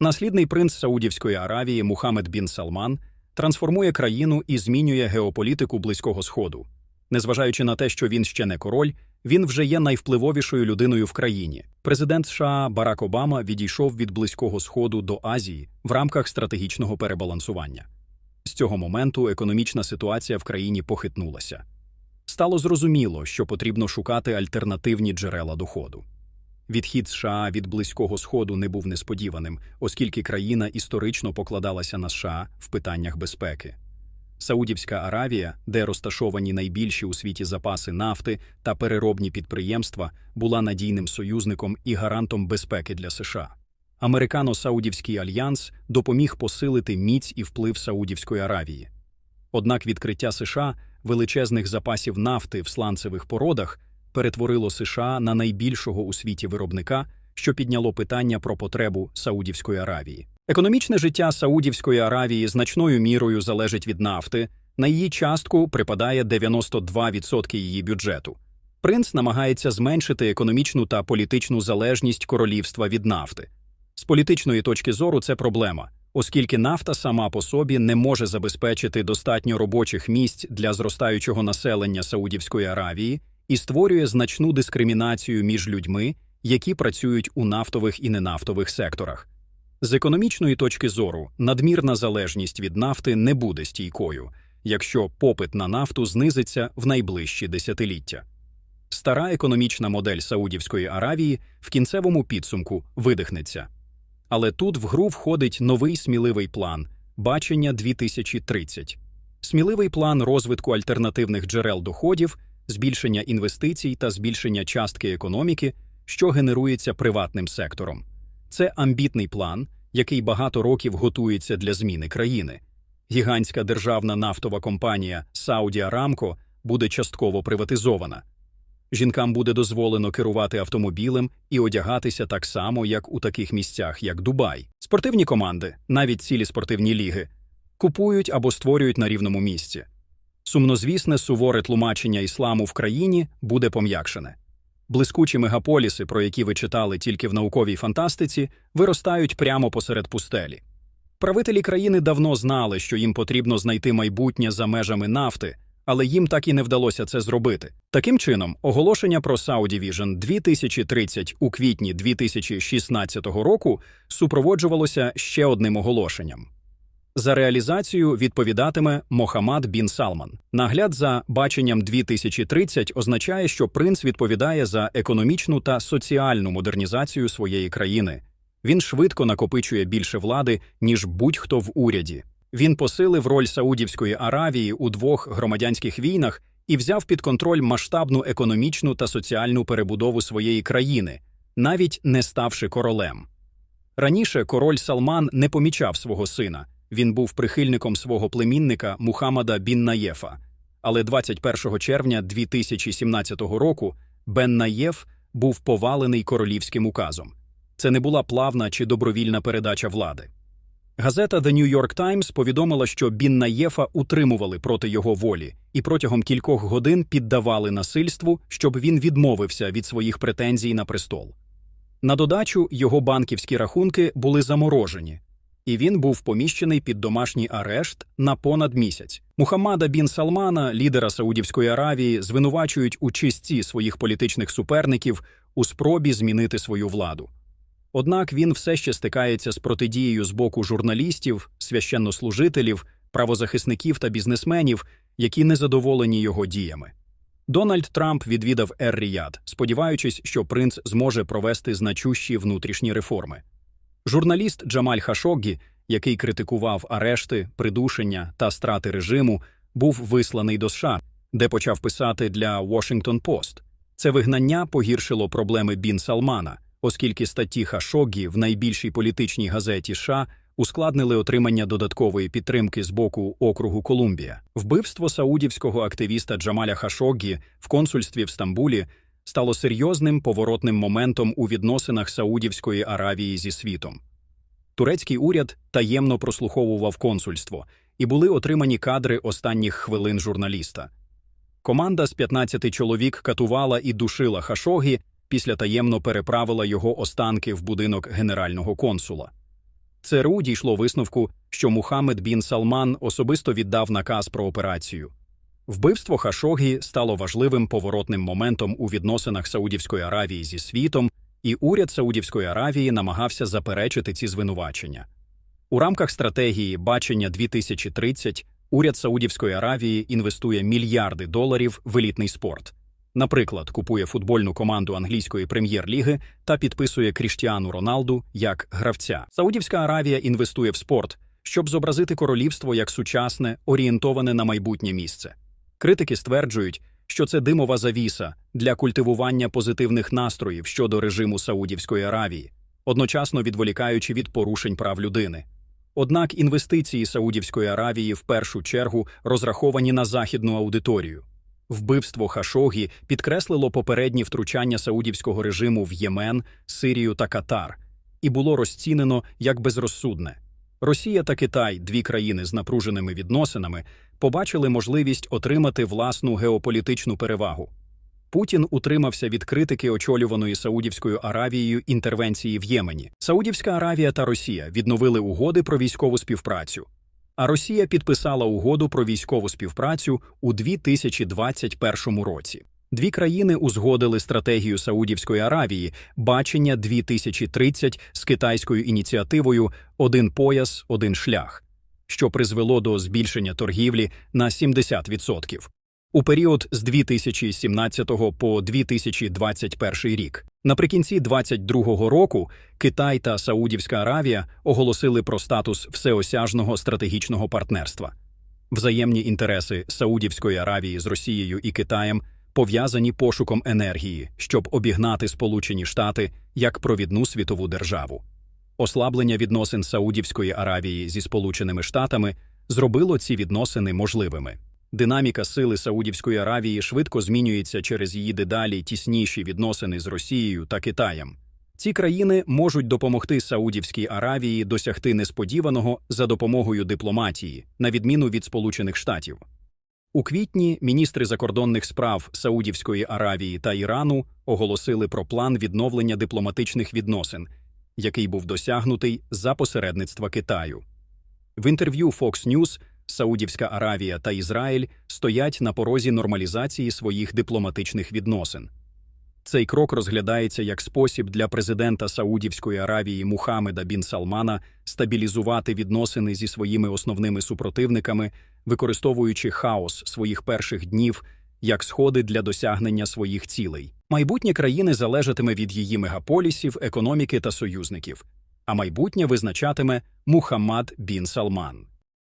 Наслідний принц Саудівської Аравії Мухаммед бін Салман трансформує країну і змінює геополітику Близького Сходу. Незважаючи на те, що він ще не король, він вже є найвпливовішою людиною в країні. Президент США Барак Обама відійшов від Близького Сходу до Азії в рамках стратегічного перебалансування. З цього моменту економічна ситуація в країні похитнулася. Стало зрозуміло, що потрібно шукати альтернативні джерела доходу. Відхід США від Близького Сходу не був несподіваним, оскільки країна історично покладалася на США в питаннях безпеки. Саудівська Аравія, де розташовані найбільші у світі запаси нафти та переробні підприємства, була надійним союзником і гарантом безпеки для США. Американо-Саудівський альянс допоміг посилити міць і вплив Саудівської Аравії. Однак відкриття США величезних запасів нафти в сланцевих породах перетворило США на найбільшого у світі виробника, що підняло питання про потребу Саудівської Аравії. Економічне життя Саудівської Аравії значною мірою залежить від нафти, на її частку припадає 92% її бюджету. Принц намагається зменшити економічну та політичну залежність королівства від нафти. З політичної точки зору це проблема, оскільки нафта сама по собі не може забезпечити достатньо робочих місць для зростаючого населення Саудівської Аравії і створює значну дискримінацію між людьми, які працюють у нафтових і ненафтових секторах. З економічної точки зору, надмірна залежність від нафти не буде стійкою, якщо попит на нафту знизиться в найближчі десятиліття. Стара економічна модель Саудівської Аравії в кінцевому підсумку видихнеться. Але тут в гру входить новий сміливий план бачення 2030. Сміливий план розвитку альтернативних джерел доходів, збільшення інвестицій та збільшення частки економіки, що генерується приватним сектором. Це амбітний план, який багато років готується для зміни країни. Гігантська державна нафтова компанія Saudi Aramco буде частково приватизована. Жінкам буде дозволено керувати автомобілем і одягатися так само, як у таких місцях, як Дубай. Спортивні команди, навіть цілі спортивні ліги, купують або створюють на рівному місці. Сумнозвісне суворе тлумачення ісламу в країні буде пом'якшене. Блискучі мегаполіси, про які ви читали тільки в науковій фантастиці, виростають прямо посеред пустелі. Правителі країни давно знали, що їм потрібно знайти майбутнє за межами нафти, але їм так і не вдалося це зробити. Таким чином, оголошення про Saudi Vision 2030 у квітні 2016 року супроводжувалося ще одним оголошенням. За реалізацію відповідатиме Мохаммад бін Салман. Нагляд за баченням 2030 означає, що принц відповідає за економічну та соціальну модернізацію своєї країни. Він швидко накопичує більше влади, ніж будь-хто в уряді. Він посилив роль Саудівської Аравії у двох громадянських війнах і взяв під контроль масштабну економічну та соціальну перебудову своєї країни, навіть не ставши королем. Раніше король Салман не помічав свого сина. Він був прихильником свого племінника Мухаммада бін Наєфа. Але 21 червня 2017 року Бен Наєф був повалений королівським указом. Це не була плавна чи добровільна передача влади. Газета The New York Times повідомила, що Бін Наєфа утримували проти його волі і протягом кількох годин піддавали насильству, щоб він відмовився від своїх претензій на престол. На додачу його банківські рахунки були заморожені, і він був поміщений під домашній арешт на понад місяць. Мухаммада бін Салмана, лідера Саудівської Аравії, звинувачують у чисті своїх політичних суперників у спробі змінити свою владу. Однак він все ще стикається з протидією з боку журналістів, священнослужителів, правозахисників та бізнесменів, які незадоволені його діями. Дональд Трамп відвідав Ер-Ріяд, сподіваючись, що принц зможе провести значущі внутрішні реформи. Журналіст Джамаль Хашоггі, який критикував арешти, придушення та страти режиму, був висланий до США, де почав писати для Washington Post. Це вигнання погіршило проблеми Бін Салмана, оскільки статті Хашоггі в найбільшій політичній газеті США ускладнили отримання додаткової підтримки з боку округу Колумбія. Вбивство саудівського активіста Джамаля Хашоггі в консульстві в Стамбулі стало серйозним поворотним моментом у відносинах Саудівської Аравії зі світом. Турецький уряд таємно прослуховував консульство, і були отримані кадри останніх хвилин журналіста. Команда з 15 чоловік катувала і душила Хашогі, після таємно переправила його останки в будинок генерального консула. ЦРУ дійшло висновку, що Мухаммед бін Салман особисто віддав наказ про операцію. Вбивство Хашогі стало важливим поворотним моментом у відносинах Саудівської Аравії зі світом, і уряд Саудівської Аравії намагався заперечити ці звинувачення. У рамках стратегії Бачення 2030 уряд Саудівської Аравії інвестує мільярди доларів в елітний спорт. Наприклад, купує футбольну команду англійської прем'єр-ліги та підписує Кріштіану Роналду як гравця. Саудівська Аравія інвестує в спорт, щоб зобразити королівство як сучасне, орієнтоване на майбутнє місце. Критики стверджують, що це димова завіса для культивування позитивних настроїв щодо режиму Саудівської Аравії, одночасно відволікаючи від порушень прав людини. Однак інвестиції Саудівської Аравії в першу чергу розраховані на західну аудиторію. Вбивство Хашогі підкреслило попередні втручання саудівського режиму в Ємен, Сирію та Катар і було розцінено як безрозсудне. Росія та Китай, дві країни з напруженими відносинами, побачили можливість отримати власну геополітичну перевагу. Путін утримався від критики очолюваної Саудівською Аравією інтервенції в Ємені. Саудівська Аравія та Росія відновили угоди про військову співпрацю. А Росія підписала угоду про військову співпрацю у 2021 році. Дві країни узгодили стратегію Саудівської Аравії бачення 2030 з китайською ініціативою Один пояс, один шлях, що призвело до збільшення торгівлі на 70% у період з 2017 по 2021 рік. Наприкінці 2022 року Китай та Саудівська Аравія оголосили про статус всеосяжного стратегічного партнерства. Взаємні інтереси Саудівської Аравії з Росією і Китаєм пов'язані пошуком енергії, щоб обігнати Сполучені Штати як провідну світову державу. Ослаблення відносин Саудівської Аравії зі Сполученими Штатами зробило ці відносини можливими. Динаміка сили Саудівської Аравії швидко змінюється через її дедалі тісніші відносини з Росією та Китаєм. Ці країни можуть допомогти Саудівській Аравії досягти несподіваного за допомогою дипломатії, на відміну від Сполучених Штатів. У квітні міністри закордонних справ Саудівської Аравії та Ірану оголосили про план відновлення дипломатичних відносин, який був досягнутий за посередництва Китаю. В інтерв'ю Fox News Саудівська Аравія та Ізраїль стоять на порозі нормалізації своїх дипломатичних відносин. Цей крок розглядається як спосіб для президента Саудівської Аравії Мухаммеда бін Салмана стабілізувати відносини зі своїми основними супротивниками, використовуючи хаос своїх перших днів як сходи для досягнення своїх цілей. Майбутнє країни залежатиме від її мегаполісів, економіки та союзників, а майбутнє визначатиме Мухаммад бін Салман.